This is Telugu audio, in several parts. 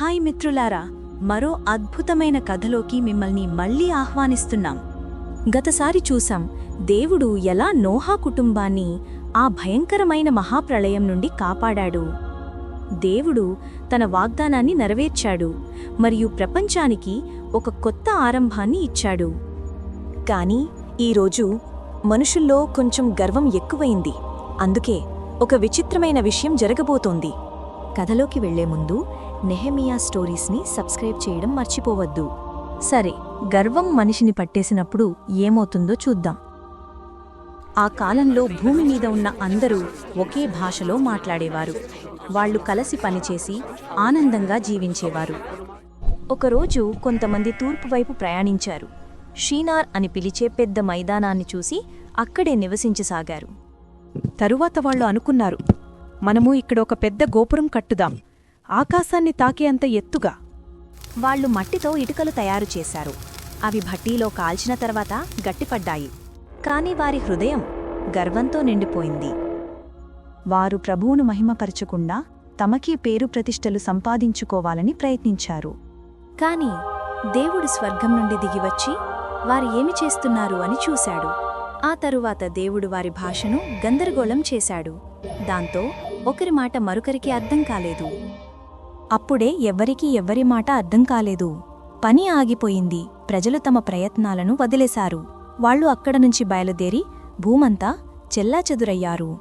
హాయ్ మిత్రులారా మరో అద్భుతమైన కథలోకి మిమ్మల్ని మళ్ళీ ఆహ్వానిస్తున్నాం. గతసారి చూసాం దేవుడు ఎలా నోహా కుటుంబాన్ని ఆ భయంకరమైన మహాప్రళయం నుండి కాపాడాడు. దేవుడు తన వాగ్దానాన్ని నెరవేర్చాడు మరియు ప్రపంచానికి ఒక కొత్త ఆరంభాన్ని ఇచ్చాడు. కాని ఈరోజు మనుషుల్లో కొంచెం గర్వం ఎక్కువైంది. అందుకే ఒక విచిత్రమైన విషయం జరగబోతోంది. కథలోకి వెళ్ళే ముందు నెహమియా స్టోరీస్ని సబ్స్క్రైబ్ చేయడం మర్చిపోవద్దు. సరే గర్వం మనిషిని పట్టేసినప్పుడు ఏమవుతుందో చూద్దాం. ఆ కాలంలో భూమి మీద ఉన్న అందరూ ఒకే భాషలో మాట్లాడేవారు. వాళ్ళు కలసి పనిచేసి ఆనందంగా జీవించేవారు. ఒకరోజు కొంతమంది తూర్పు వైపు ప్రయాణించారు. షీనార్ అని పిలిచే పెద్ద మైదానాన్ని చూసి అక్కడే నివసించసాగారు. తరువాత వాళ్ళు అనుకున్నారు మనము ఇక్కడ ఒక పెద్ద గోపురం కట్టుదాం. ఆకాశాన్ని తాకే అంత ఎత్తుగా. వాళ్ళు మట్టితో ఇటుకలు తయారు చేశారు. అవి భట్టీలో కాల్చిన తర్వాత గట్టిపడ్డాయి. కాని వారి హృదయం గర్వంతో నిండిపోయింది. వారు ప్రభువును మహిమపరచకుండా తమకీ పేరు ప్రతిష్టలు సంపాదించుకోవాలని ప్రయత్నించారు. కాని దేవుడు స్వర్గం నుండి దిగివచ్చి వారు ఏమి చేస్తున్నారు అని చూశాడు. ఆ తరువాత దేవుడు వారి భాషను గందరగోళం చేశాడు. దాంతో ఒకరి మాట మరొకరికి అర్థం కాలేదు. అప్పుడే ఎవ్వరికీ ఎవ్వరి మాట అర్థం కాలేదు. పని ఆగిపోయింది. ప్రజలు తమ ప్రయత్నాలను వదిలేశారు. వాళ్ళు అక్కడ నుంచి బయలుదేరి భూమంతా చెల్లాచెదురయ్యారు.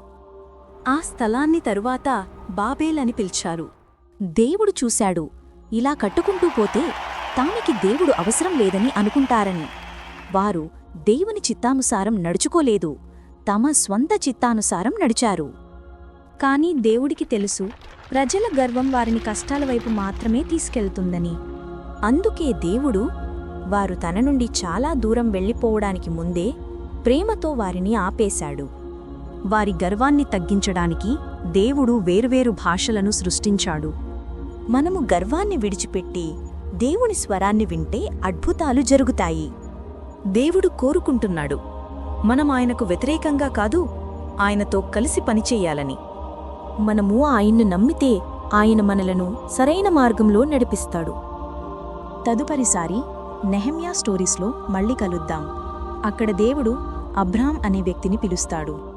ఆ స్థలాన్ని తరువాత బాబేలని పిలిచారు. దేవుడు చూశాడు. ఇలా కట్టుకుంటూ పోతే తానికి దేవుడు అవసరం లేదని అనుకుంటారని. వారు దేవుని చిత్తానుసారం నడుచుకోలేదు. తమ స్వంత చిత్తానుసారం నడిచారు. కానీ దేవుడికి తెలుసు ప్రజల గర్వం వారిని కష్టాల వైపు మాత్రమే తీసుకెళ్తుందని. అందుకే దేవుడు వారు తన నుండి చాలా దూరం వెళ్ళిపోవడానికి ముందే ప్రేమతో వారిని ఆపేశాడు. వారి గర్వాన్ని తగ్గించడానికి దేవుడు వేరువేరు భాషలను సృష్టించాడు. మనము గర్వాన్ని విడిచిపెట్టి దేవుని స్వరాన్ని వింటే అద్భుతాలు జరుగుతాయి. దేవుడు కోరుకుంటున్నాడు మనం ఆయనకు వ్యతిరేకంగా కాదు ఆయనతో కలిసి పనిచేయాలని. మనము ఆయన్ను నమ్మితే ఆయన మనలను సరైన మార్గంలో నడిపిస్తాడు. తదుపరిసారి నెహమ్యా స్టోరీస్లో మళ్ళీ కలుద్దాం. అక్కడ దేవుడు అబ్రామ్ అనే వ్యక్తిని పిలుస్తాడు.